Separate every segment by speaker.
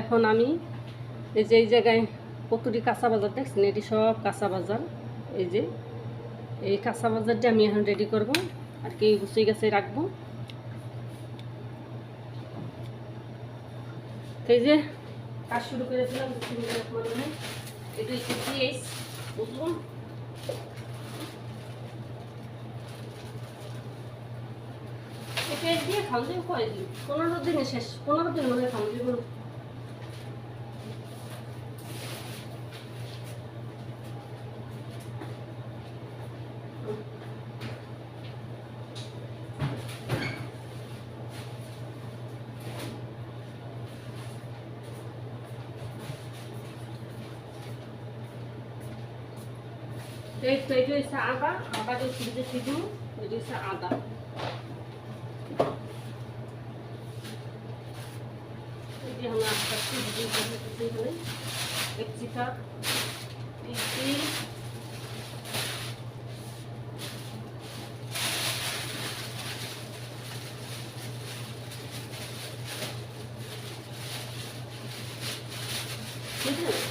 Speaker 1: এখন আমি এই যে এই জায়গায় কতটি কাঁচা বাজার দেখছেন? এটি সব কাঁচা বাজার। এই যে এই কাঁচা বাজারটা আমি এখন রেডি করব। আর কি গুছিয়ে গেছে রাখব। এই যে কাজ শুরু করেছিলাম শুরু মনে। বুঝলাম পেঁয়াজ দিয়ে খাওয়া যাবে কয়দিন পনেরো দিনে শেষ, পনেরো দিন মনে যাবে এই তো এটা হচ্ছে আদা আদা যে ফ্রিজে ফ্রিজে এটা হচ্ছে আদা এই যে আমরা আস্তে আস্তে ভিডিও করে দিতে হবে ক্যাপসিকাম তিল ঠিক আছে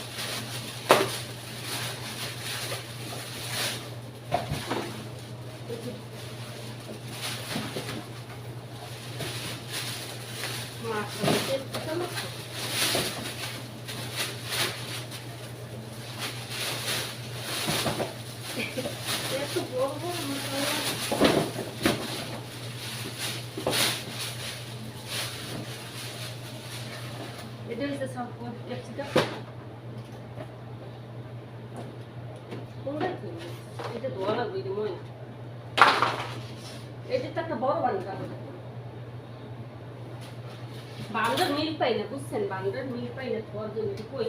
Speaker 1: মাছটা চামচ এত বড় বড় মশলা এটা হচ্ছে এটা ধোয়া লাগবে এটা এটা তো একটা বড় বান্ডা বান্ডার মিল পাই না, বুঝছেন? বান্ডার মিল পাই না ধোয়ার জন্য কই?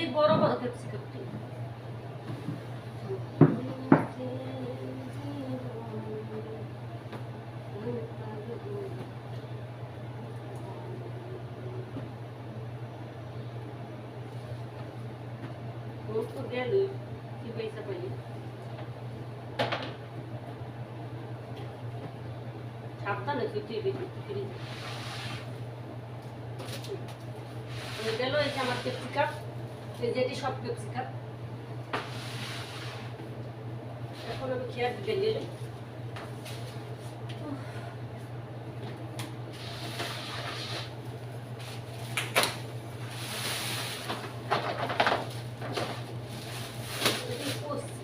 Speaker 1: অনেক বড় বড় ক্যাপসিকাম তো গেল কি পয়সা পাইলি সাবধানে ফিরে গেল এই যে আমার ক্যাপসিকাম যেটি সব ক্যাপসিকাম এখন আমি খেয়াল বেরিয়ে এলাম। এটি কষছে।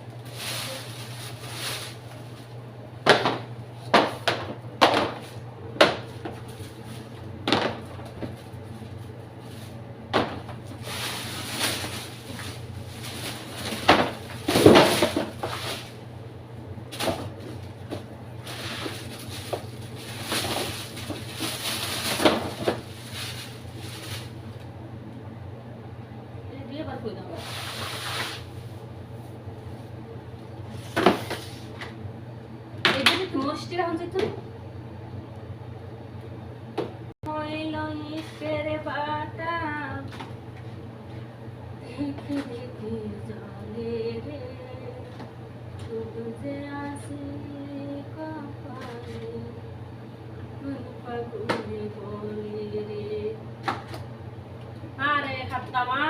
Speaker 1: এই যেত হইল ইস্তের বাটা দেখে দেখে জলে রে শুধু যে আসে কপালে মন পাগুলে বলে রে আরে খাপ্তামা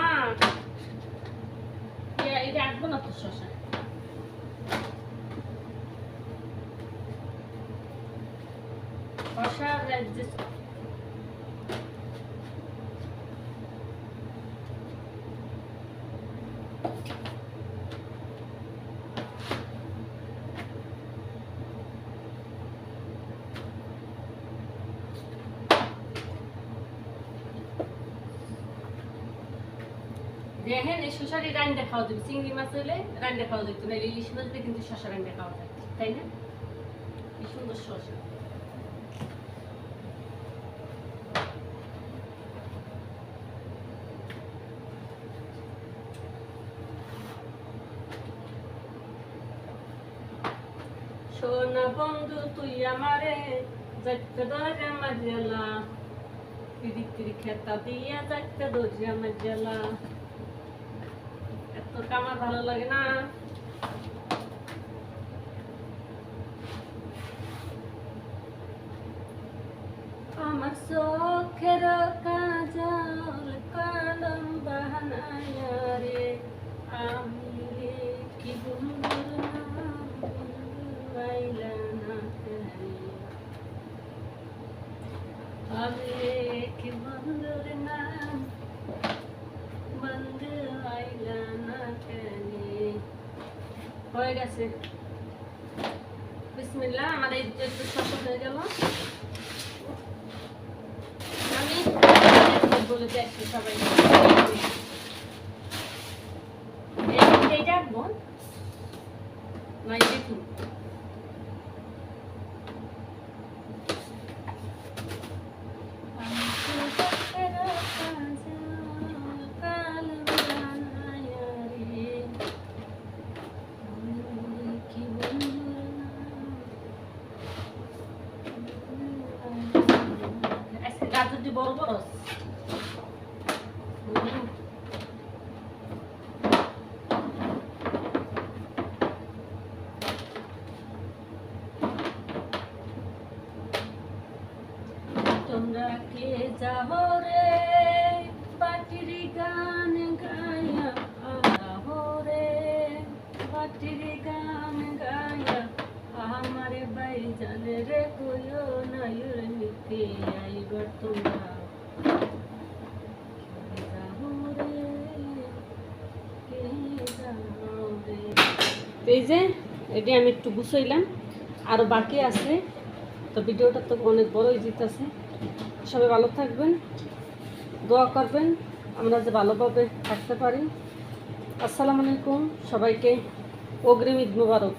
Speaker 1: এটা আসব না তো শশা শশা দেখেন এই রান্না খাওয়া যাবে, চিংড়ি মাছ হলে রান্না খাওয়া যেত না ইলিশ মাছ দিয়ে কিন্তু শশা রান্না খাওয়া যায়, তাই না? কি সুন্দর শশা। সোনা বন্ধু, তুই আমারে যাইতে ধরে মাঝে তিরি খেতা দিয়া যাইতে ধরছি আমার লাগে না। আমার চোখের কাজল কলম বাহানায় রে আমি কি বন্ধুর হয়ে গেছে। বিসমিল্লা এই একটু সফল হয়ে গেল। আমি বলে দেখছি সবাই। এইটা রাখব নয় দেখুন গাজরটি বড় বড় হুম। তোমরা কে যাও রে, পাটির গান গায়া, আহো রে। পাটির গান গায়া, আমারে বাই জানে এই যে, এটি আমি একটু গুছাইলাম। আরও বাকি আছে, তো ভিডিওটা তো অনেক বড়ই জিতেছে সবাই ভালো থাকবেন, দোয়া করবেন, আমরা যে ভালোভাবে থাকতে পারি। আসসালামু আলাইকুম, সবাইকে অগ্রিম ঈদ মুবারক।